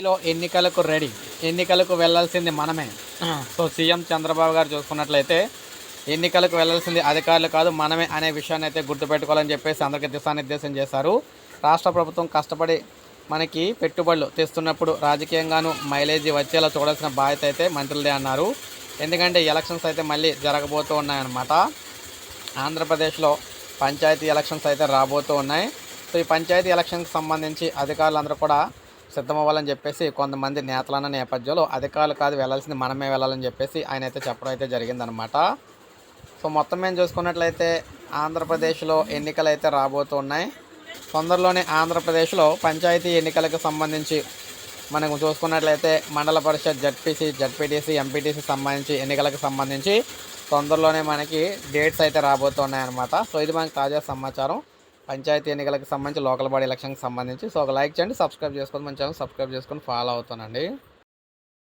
ఏపీలో ఎన్నికలకు రెడీ. ఎన్నికలకు వెళ్ళాల్సింది మనమే. సో సీఎం చంద్రబాబు గారు చూసుకున్నట్లయితే ఎన్నికలకు వెళ్ళాల్సింది అధికారులు కాదు మనమే అనే విషయాన్ని అయితే గుర్తుపెట్టుకోవాలని చెప్పేసి అందరికీ దిశానిర్దేశం చేశారు. రాష్ట్ర ప్రభుత్వం కష్టపడి మనకి పెట్టుబడులు తెస్తున్నప్పుడు రాజకీయంగాను మైలేజీ వచ్చేలా చూడాల్సిన బాధ్యత అయితే మంత్రులదే అన్నారు. ఎందుకంటే ఎలక్షన్స్ అయితే మళ్ళీ జరగబోతూ ఉన్నాయన్నమాట. ఆంధ్రప్రదేశ్లో పంచాయతీ ఎలక్షన్స్ అయితే రాబోతూ ఉన్నాయి. సో ఈ పంచాయతీ ఎలక్షన్కి సంబంధించి అధికారులందరూ కూడా సిద్ధమవ్వాలని చెప్పేసి కొంతమంది నేతలన్న నేపథ్యంలో అధికారులు కాదు వెళ్ళాల్సింది మనమే వెళ్ళాలని చెప్పేసి ఆయన అయితే చెప్పడం అయితే జరిగిందనమాట సో మొత్తం మేము చూసుకున్నట్లయితే ఆంధ్రప్రదేశ్లో ఎన్నికలు అయితే రాబోతున్నాయి. తొందరలోనే ఆంధ్రప్రదేశ్లో పంచాయతీ ఎన్నికలకు సంబంధించి మనకు చూసుకున్నట్లయితే మండల పరిషత్ జడ్పీసీ జడ్పీటీసీ ఎంపీటీసీ సంబంధించి ఎన్నికలకు సంబంధించి తొందరలోనే మనకి డేట్స్ అయితే రాబోతున్నాయన్నమాట. సో ఇది మనకు తాజా సమాచారం. పంచాయతీ ఎన్నికలకు సంబంధించి లోకల్ బాడీ ఎలక్షన్కి సంబంధించి. సో ఒక లైక్ చేయండి సబ్స్క్రైబ్ చేసుకోండి మన ఛానల్ సబ్స్క్రైబ్ చేసుకొని ఫాలో అవుతానండి.